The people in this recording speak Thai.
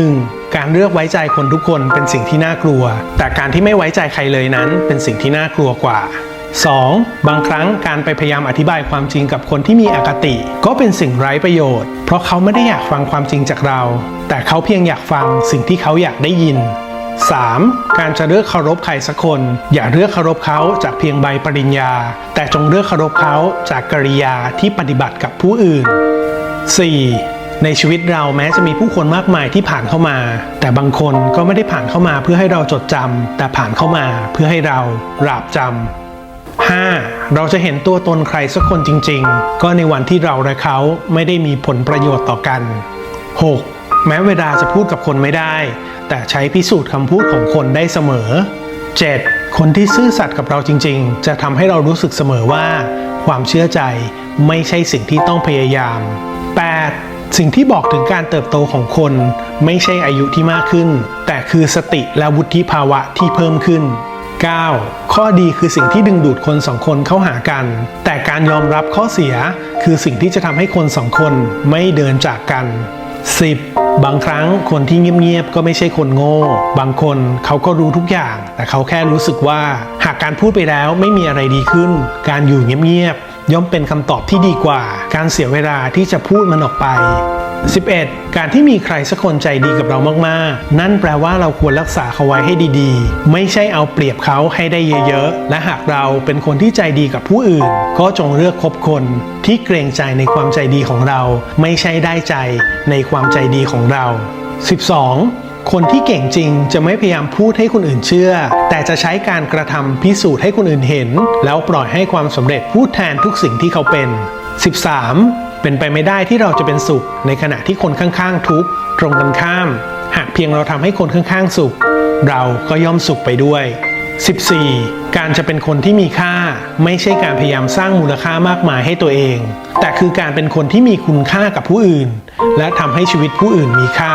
1. การเลือกไว้ใจคนทุกคนเป็นสิ่งที่น่ากลัว แต่การที่ไม่ไว้ใจใครเลยนั้น เป็นสิ่งที่น่ากลัวกว่า 2. บางครั้งการไปพยายามอธิบายความจริงกับคนที่มีอคติ ก็เป็นสิ่งไร้ประโยชน์ เพราะเขาไม่ได้อยากฟังความจริงจากเรา แต่เขาเพียงอยากฟังสิ่งที่เขาอยากได้ยิน 3. การจะเลือกเคารพใครสักคน อย่าเลือกเคารพเขาจากเพียงใบปริญญา แต่จงเลือกเคารพเขาจากกริยาที่ปฏิบัติกับผู้อื่น 4. ในชีวิตเราแม้จะมีผู้คนมากมายที่ผ่านเข้ามา แต่บางคนก็ไม่ได้ผ่านเข้ามาเพื่อให้เราจดจำแต่ผ่านเข้ามาเพื่อให้เราหลาบจำ 5. เราจะเห็นตัวตนใครสักคนจริง ๆ ก็ในวันที่เราและเขาไม่ได้มีผลประโยชน์ต่อกัน 6. แม้เวลาจะพูดกับคนไม่ได้ แต่ใช้พิสูจน์คำพูดของคนได้เสมอ 7. คนที่ซื่อสัตย์กับเราจริง ๆ จะทำให้เรารู้สึกเสมอว่า ความเชื่อใจไม่ใช่สิ่งที่ต้องพยายาม 8. สิ่งที่บอกถึงการเติบโตของคนไม่ใช่อายุที่มากขึ้น แต่คือสติและวุฒิภาวะที่เพิ่มขึ้น 9. ข้อดีคือสิ่งที่ดึงดูดคนสองคนเข้าหากัน แต่การยอมรับข้อเสียคือสิ่งที่จะทำให้คนสองคนไม่เดินจากกัน 10. บางครั้งคนที่เงียบๆก็ไม่ใช่คนโง่ บางคนเขาก็รู้ทุกอย่าง แต่เขาแค่รู้สึกว่า หากการพูดไปแล้วไม่มีอะไรดีขึ้น การอยู่เงียบๆ ย่อมเป็นคำตอบที่ดีกว่า การเสียเวลาที่จะพูดมันออกไป 11. การที่มีใครสักคนใจดีกับเรามาก ๆ นั่นแปลว่าเราควรรักษาเขาไว้ให้ดี ๆ ไม่ใช่เอาเปรียบเขาให้ได้เยอะ ๆ และหากเราเป็นคนที่ใจดีกับผู้อื่น ก็จงเลือกคบคนที่เกรงใจในความใจดีของเรา ไม่ใช่ได้ใจในความใจดีของเรา 12. คนที่เก่งจริงจะไม่พยายามพูดให้คนอื่นเชื่อ แต่จะใช้การกระทำพิสูจน์ให้คนอื่นเห็น แล้วปล่อยให้ความสำเร็จพูดแทนทุกสิ่งที่เขาเป็น 13. เป็นไปไม่ได้ที่เราจะเป็นสุข ในขณะที่คนข้างๆ ทุกข์ตรงกันข้าม หากเพียงเราทำให้คนข้างๆ สุข เราก็ย่อมสุขไปด้วย 14. การจะเป็นคนที่มีค่า ไม่ใช่การพยายามสร้างมูลค่ามากมายให้ตัวเอง แต่คือการเป็นคนที่มีคุณค่ากับผู้อื่น และทำให้ชีวิตผู้อื่นมีค่า